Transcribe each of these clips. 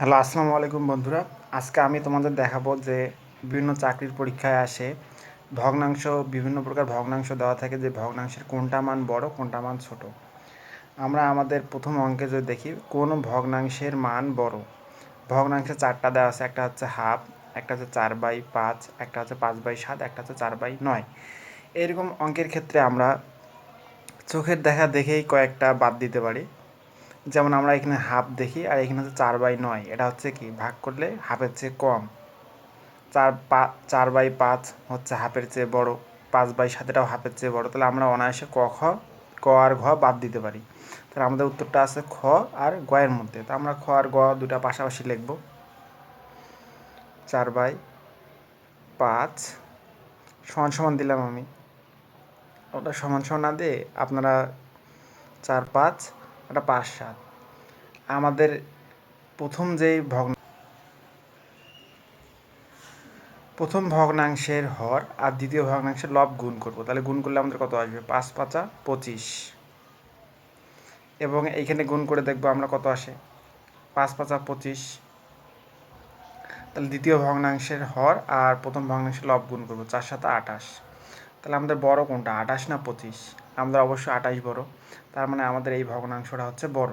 Hello, আসসালামু আলাইকুম বন্ধুরা। আজকে আমি তোমাদের দেখাবো যে বিভিন্ন চাকরির পরীক্ষায় আসে ভগ্নাংশ, বিভিন্ন প্রকার ভগ্নাংশ দেওয়া থাকে যে ভগ্নাংশের কোনটা মান বড়, কোনটা মান ছোট। আমরা আমাদের প্রথম অঙ্কে যদি দেখি, কোন ভগ্নাংশের মান বড়? ভগ্নাংশে চারটা দেওয়া আছে, একটা হচ্ছে হাফ, একটা হচ্ছে চার বাই পাঁচ, একটা হচ্ছে পাঁচ বাই সাত, একটা হচ্ছে চার বাই নয়। এরকম অঙ্কের ক্ষেত্রে আমরা চোখের দেখা দেখেই কয়েকটা বাদ দিতে পারি। যেমন আমরা এখানে হাফ দেখি আর এখানে হচ্ছে চার বাই নয়। এটা হচ্ছে কি? ভাগ করলে হাফের চেয়ে কম। চার পা, চার বাই পাঁচ হচ্ছে হাফের চেয়ে বড়। পাঁচ বাই সাতেটাও হাফের চেয়ে বড়। তাহলে আমরা অনায়াসে ক, খ, ক আর ঘ বাদ দিতে পারি। তাহলে আমাদের উত্তরটা আছে খ আর গয়ের মধ্যে। তো আমরা খ আর গ দুটা পাশাপাশি লিখব। চার বাই পাঁচ সমান সমান দিলাম আমি। ওটা সমান সমান না দিয়ে আপনারা চার পাঁচ একটা পাঁচ সাত আমাদের প্রথম যেই ভগ্ন প্রথম ভগ্নাংশের হর আর দ্বিতীয় ভগ্নাংশের লব গুণ করব। তাহলে গুণ করলে আমাদের কত আসবে? পাঁচ পাঁচা পঁচিশ। এবং এইখানে গুণ করে দেখব আমরা কত আসে? পাঁচ পাঁচা পঁচিশ। তাহলে দ্বিতীয় ভগ্নাংশের হর আর প্রথম ভগ্নাংশের লব গুণ করব চার সাথে আঠাশ তাহলে আমাদের বড় কোনটা? আঠাশ না পঁচিশ? আমাদের অবশ্য আঠাশ বড়। তার মানে আমাদের এই ভগ্নাংশটা হচ্ছে বড়।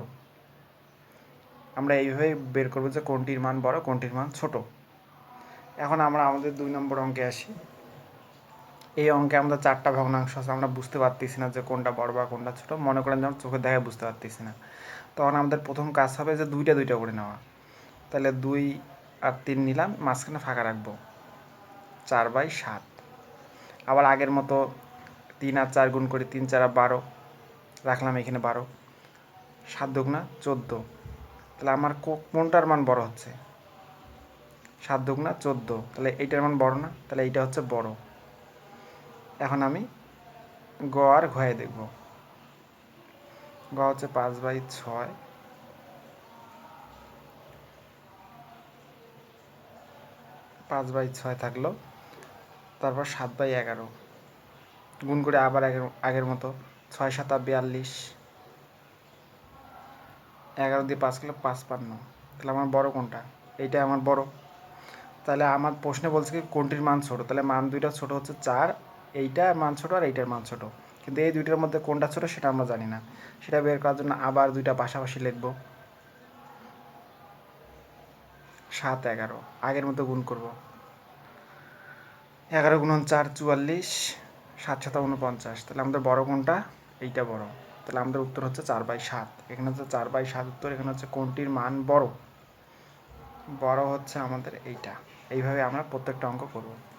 আমরা এইভাবে বের করব যে কোনটির মান বড়, কোনটির মান ছোট। এখন আমরা আমাদের দুই নম্বর অঙ্কে আসি। এই অঙ্কে আমাদের চারটা ভগ্নাংশ আছে, আমরা বুঝতে পারতেছি না যে কোনটা বড় বা কোনটা ছোট। মনে করেন যেমন চোখে দেখায় বুঝতে পারতেছি না। তখন আমাদের প্রথম কাজ হবে যে দুইটা দুইটা করে নেওয়া। তাহলে দুই আর তিন নিলাম, মাঝখানে ফাঁকা রাখব। চার বাই সাত। আবার আগের মতো তিন আর চার গুণ করে তিন চার বারো। রাখলাম এখানে বারো। সাত দুগুণা চোদ্দ। তাহলে আমার কোনটার মান বড় হচ্ছে? সাত দুগুণা চোদ্দ। তাহলে এইটার মান বড় না, তাহলে এইটা হচ্ছে বড়। এখন আমি গ আর ঘয়ে দেখব। গ হচ্ছে পাঁচ বাই ছয়। পাঁচ বাই ছয় থাকল। তারপর সাত বাই এগারো। গুণ করে আবার আগের আগের মতো ছয়, সাত বিয়াল্লিশ। এগারো দিয়ে পাঁচ কিলো পাঁচ পান্ন তাহলে আমার বড় কোনটা? এইটা আমার বড়। তাহলে আমার প্রশ্নে বলছে কি, কোনটির মান ছোট? তাহলে মান দুইটা ছোট হচ্ছে চার এইটার মান ছোট আর এইটার মান ছোট। কিন্তু এই দুইটার মধ্যে কোনটা ছোট সেটা আমরা জানি না। সেটা বের করার জন্য আবার দুইটা পাশাপাশি লিখব। সাত, এগারো। আগের মতো গুণ করব। এগারো গুণন চার, চুয়াল্লিশ। সাত সাত উনপঞ্চাশ তাহলে আমাদের বড় কোনটা? এইটা বড়। তাহলে আমাদের উত্তর হচ্ছে চার বাই সাত। এখানে হচ্ছে চার বাই সাত উত্তর, এখানে হচ্ছে কোনটির মান বড়? বড় হচ্ছে আমাদের এইটা। এইভাবে আমরা প্রত্যেকটা অঙ্ক করব।